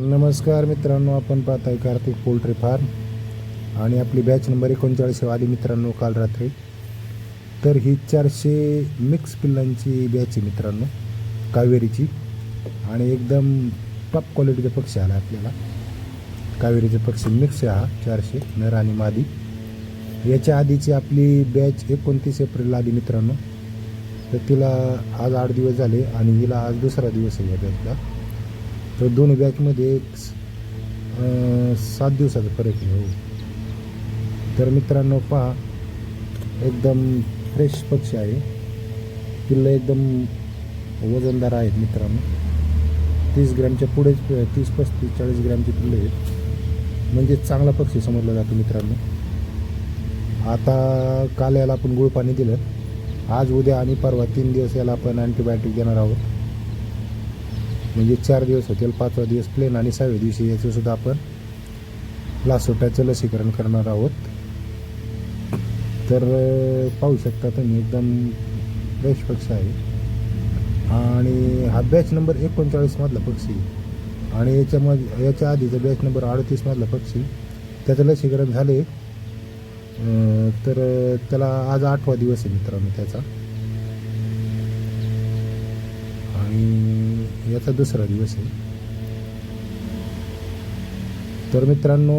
नमस्कार मित्रांनो आपण पाहत आहे कार्तिक पोल्ट्री फार्म. आणि आपली बॅच नंबर एकोणचाळीस आली मित्रांनो काल रात्री. तर ही चारशे मिक्स पिल्लांची बॅच आहे मित्रांनो कावेरीची. आणि एकदम टॉप क्वालिटीचा पक्षी आला आपल्याला. कावेरीचे पक्षी मिक्स आहे हा चारशे नर आणि मादी. याच्या आधीची आपली बॅच एकोणतीस एप्रिलला आली मित्रांनो. तर तिला आज आठ दिवस झाले आणि हिला आज दुसरा दिवस आहे या बॅचला तर दोन्ही बॅचमध्ये एक स- सात दिवसाचा फरक आहे हो. तर मित्रांनो पहा एकदम फ्रेश पक्षी आहे. पिल्लं एकदम वजनदार आहेत मित्रांनो. तीस ग्रॅमच्या पुढेच तीस पस्तीस चाळीस ग्रॅमचे पिल्लं आहेत. म्हणजे चांगला पक्षी समजला जातो मित्रांनो. आता काल याला आपण गुळ पाणी दिलं. आज उद्या आणि परवा तीन दिवस याला आपण अँटीबायोटिक देणार आहोत. म्हणजे चार दिवस होतील पाचवा दिवस प्लेन आणि सहाव्या दिवशी याचंसुद्धा आपण लासोट्याचं लसीकरण करणार आहोत. तर पाहू शकता तुम्ही एकदम बेस्ट पक्षी आहे. आणि हा बॅच नंबर एकोणचाळीसमधला पक्षी आणि याच्यामध्ये याच्या आधीचा बॅच नंबर अडतीसमधला पक्षी त्याचं लसीकरण झाले तर त्याला आज आठवा दिवस आहे मित्रांनो त्याचा. आणि याचा दुसरा दिवस आहे. तर मित्रांनो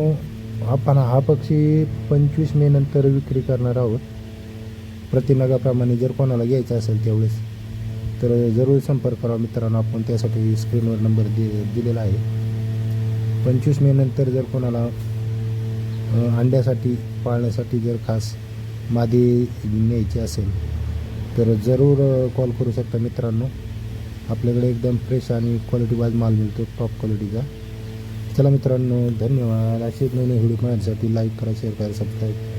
आपण हा पक्षी पंचवीस मे नंतर विक्री करणार आहोत. प्रतिनगाप्रमाणे जर कोणाला घ्यायचा असेल त्यावेळेस तर जरूर संपर्क करावा मित्रांनो आपण त्यासाठी स्क्रीनवर नंबर दि दिलेला आहे. पंचवीस मे नंतर जर कोणाला अंड्यासाठी पाळण्यासाठी जर खास मादी न्यायची असेल तर जरूर कॉल करू शकता मित्रांनो. आपल्याकडे एकदम फ्रेश आणि क्वालिटी वाईज माल मिळतो टॉप क्वालिटीचा चला मित्रांनो धन्यवाद. असेच नवीन व्हिडिओ पाहण्यासाठी लाईक करा शेअर करा सबस्क्राईब